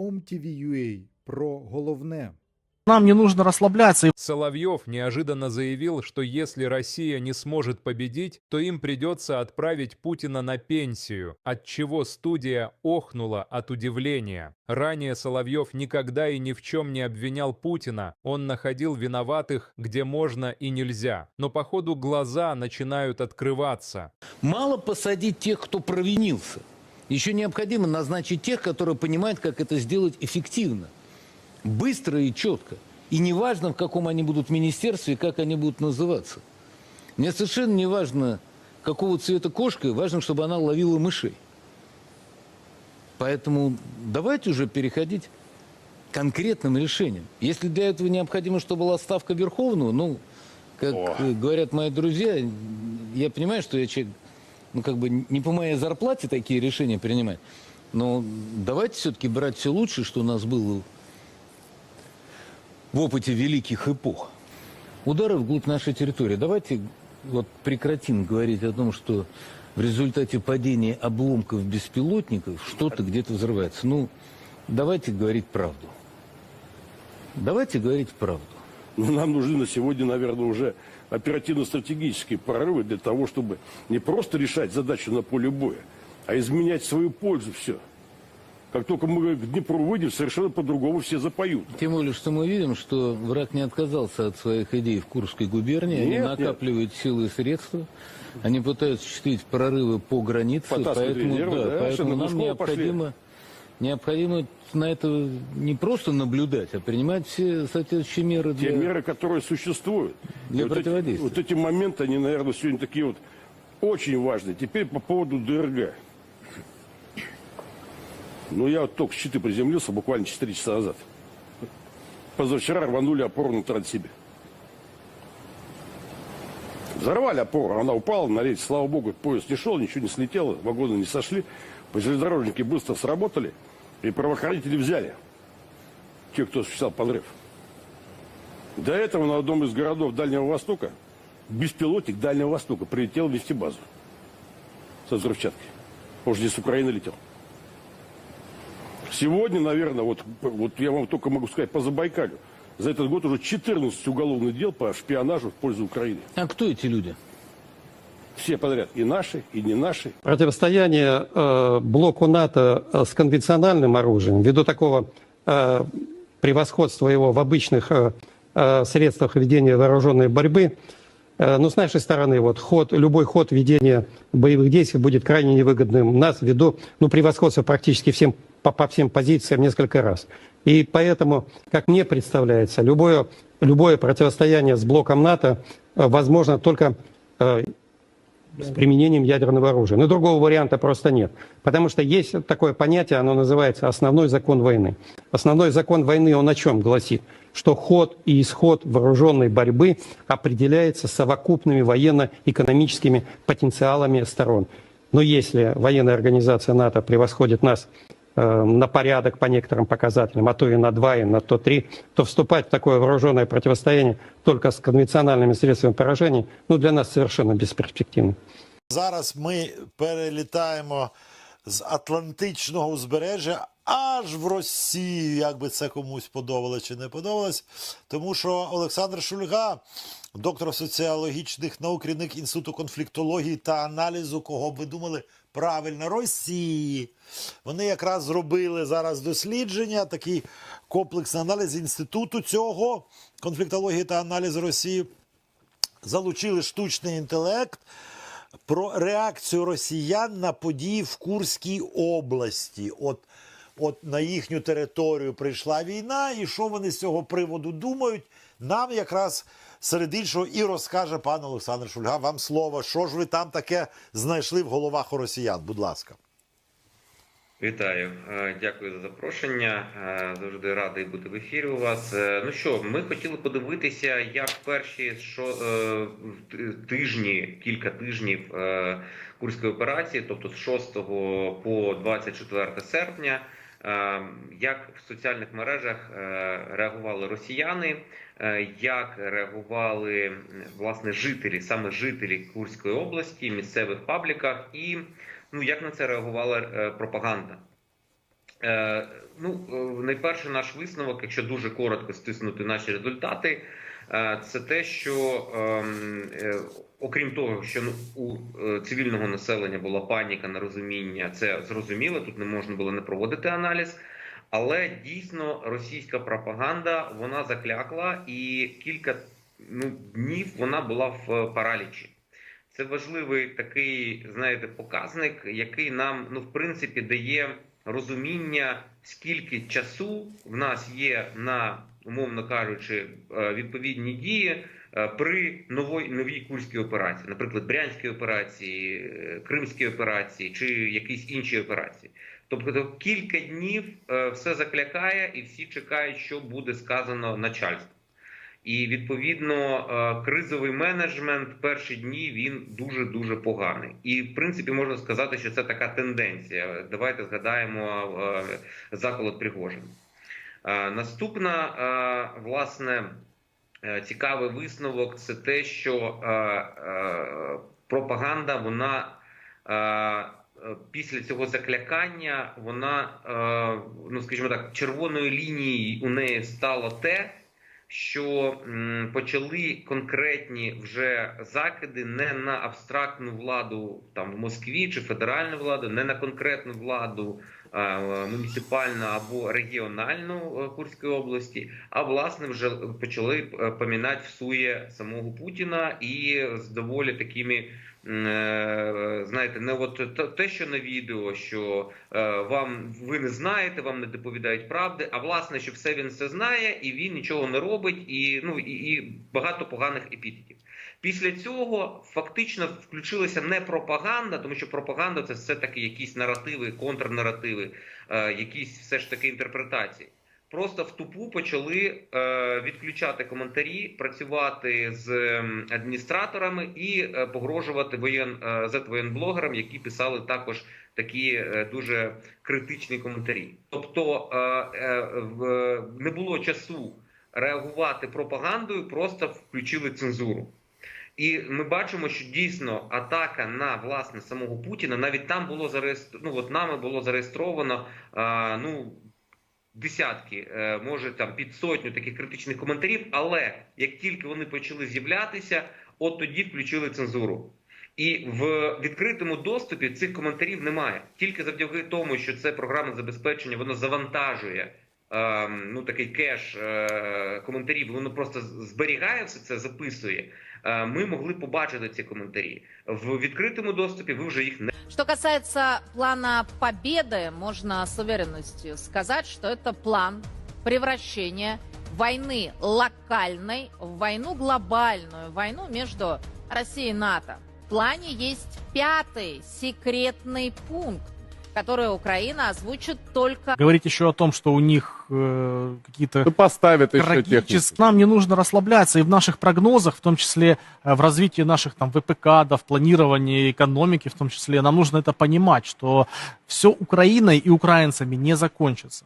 OMTV.ua про головне. Нам не нужно расслабляться. Соловьев неожиданно заявил, что если Россия не сможет победить, то им придется отправить Путина на пенсию, от чего студия охнула от удивления. Ранее Соловьев никогда и ни в чем не обвинял Путина, он находил виноватых где можно и нельзя. Но по ходу глаза начинают открываться. Мало посадить тех, кто провинился. Еще необходимо назначить тех, которые понимают, как это сделать эффективно, быстро и четко. И неважно, в каком они будут министерстве и как они будут называться. Мне совершенно не важно, какого цвета кошка, важно, чтобы она ловила мышей. Поэтому давайте уже переходить к конкретным решениям. Если для этого необходимо, чтобы была ставка Верховного, ну, как э, говорят мои друзья, я понимаю, что я человек, ну, как бы не по моей зарплате такие решения принимать, но давайте все-таки брать все лучшее, что у нас было в опыте великих эпох. Удары вглубь нашей территории. Давайте вот прекратим говорить о том, что в результате падения обломков беспилотников что-то где-то взрывается. Ну, давайте говорить правду. Давайте говорить правду. Но нам нужны на сегодня, наверное, уже оперативно-стратегические прорывы для того, чтобы не просто решать задачу на поле боя, а изменять свою пользу все. Как только мы к Днепру выйдем, совершенно по-другому все запоют. Тем более, что мы видим, что враг не отказался от своих идей в Курской губернии. Они Нет, накапливают силы и средства. Они пытаются осуществить прорывы по границе. Потаскивают Поэтому, резервы, да, да, поэтому нам Глушкова пошли? Необходимо, на это не просто наблюдать, а принимать все соответствующие меры для... Те меры, которые существуют. Для И вот эти- противодействия. Вот эти моменты, они, наверное, сегодня такие вот очень важные. Теперь по поводу ДРГ. Ну, я вот только с щиты приземлился буквально 4 часа назад. Позавчера рванули опору на Транссибе. Взорвали опору, она упала на рельс. Слава богу, поезд не шел, ничего не слетело, вагоны не сошли. Железнодорожники быстро сработали, и правоохранители взяли те, кто осуществлял подрыв. До этого на одном из городов Дальнего Востока беспилотник Дальнего Востока прилетел в нефтебазу со взрывчаткой. Он же не с Украины летел. Сегодня, наверное, вот, вот я вам только могу сказать по Забайкалю, за этот год уже 14 уголовных дел по шпионажу в пользу Украины. А кто эти люди? Все подряд. И наши, и не наши. Противостояние э, блоку НАТО э, с конвенциональным оружием, ввиду такого э, превосходства его в обычных э, э, средствах ведения вооруженной борьбы, э, ну, с нашей стороны, вот, ход, любой ход ведения боевых действий будет крайне невыгодным нас ввиду ну, превосходства практически всем, по, по всем позициям несколько раз. И поэтому, как мне представляется, любое, любое противостояние с блоком НАТО э, возможно только с применением ядерного оружия. Но другого варианта просто нет. Потому что есть такое понятие, оно называется основной закон войны. Основной закон войны, он о чем гласит? Что ход и исход вооруженной борьбы определяется совокупными военно-экономическими потенциалами сторон. Но если военная организация НАТО превосходит нас на порядок по некоторым показателям, а то и на два, и на то три, то вступать в такое вооруженное противостояние только с конвенциональными средствами поражения, ну, для нас совершенно бесперспективно. Зараз ми перелітаємо з Атлантичного узбережжя аж в Росію, як би це комусь подобалось чи не подобалось. Тому що Олександр Шульга, доктор соціологічних наук, керівник Інституту конфліктології та аналізу, кого ви думали, правильно, Росії. Вони якраз зробили зараз дослідження, такий комплексний аналіз інституту цього конфліктології та аналізу Росії. Залучили штучний інтелект про реакцію росіян на події в Курській області. От, от на їхню територію прийшла війна, і що вони з цього приводу думають, нам якраз серед іншого і розкаже пан Олександр Шульга. Вам слово, що ж ви там таке знайшли в головах у росіян? Будь ласка. Вітаю, Е, дякую за запрошення. Е, Завжди радий бути в ефірі у вас. Е, Ну що, ми хотіли подивитися, як перші що, тижні, кілька тижнів курської операції, тобто з 6 по 24 серпня, як в соціальних мережах е, реагували росіяни, е, як реагували власне жителі, саме жителі Курської області, місцевих пабліках і ну як на це реагувала е, пропаганда. Е, ну, е, найперше, наш висновок, якщо дуже коротко стиснути наші результати, е, це те, що ем, окрім того, що ну, у цивільного населення була паніка, нерозуміння, це зрозуміло. Тут не можна було не проводити аналіз. Але дійсно російська пропаганда вона заклякла, і кілька ну, днів вона була в паралічі. Це важливий такий, знаєте, показник, який нам, ну, в принципі, дає розуміння, скільки часу в нас є на, умовно кажучи, е, відповідні дії е, при новій, новій курській операції, наприклад, Брянській операції, е, Кримській операції чи якісь інші операції. Тобто кілька днів все заклякає, і всі чекають, що буде сказано начальству. І відповідно е, кризовий менеджмент перші дні він дуже дуже поганий. І в принципі можна сказати, що це така тенденція. Давайте згадаємо е, заколот Пригожин. Е, Наступна власне цікавий висновок це те, що пропаганда вона. Після цього заклякання вона, ну скажімо так, червоною лінією у неї стало те, що почали конкретні вже закиди не на абстрактну владу там в Москві чи федеральну владу, не на конкретну владу е, муніципальну або регіональну е, Курської області, а власне вже почали е, помінати всує самого Путіна і з доволі такими. М, е, Знаєте, не от те- що на відео, що е, вам ви не знаєте, вам не доповідають правди. А власне, що все він все знає, і він нічого не робить, і ну і, і багато поганих епітетів. Після цього фактично включилася не пропаганда, тому що пропаганда це все таки якісь наративи, контрнаративи, е, якісь все ж таки інтерпретації. Просто в тупу почали е, відключати коментарі, працювати з адміністраторами і е, погрожувати воєн е, зетвоєнблогерам, які писали також такі е, дуже критичні коментарі. Тобто е, не було часу реагувати пропагандою, просто включили цензуру. І ми бачимо, що дійсно атака на власне самого Путіна навіть там було зареєстровано, ну от нами було зареєстровано а, ну десятки, е, може там під сотню таких критичних коментарів. Але як тільки вони почали з'являтися, от тоді включили цензуру. І в відкритому доступі цих коментарів немає. Тільки завдяки тому, що це програмне забезпечення, воно завантажує ем, ну такий кеш е, коментарів, воно просто зберігає все це, записує. Е, ми могли побачити ці коментарі в відкритому доступі. Ви вже їх не Что касается плана победы, можно с уверенностью сказать, что это план превращения войны локальной в войну глобальную, войну между Россией и НАТО. В плане есть пятый секретный пункт, который Украина озвучит только Говорить еще о том, что у них э, какие-то Ну, поставят еще трагические... Нам не нужно расслабляться, и в наших прогнозах, в том числе э, в развитии наших там ВПК, да, в планировании экономики, в том числе, нам нужно это понимать, что все Украиной и украинцами не закончится.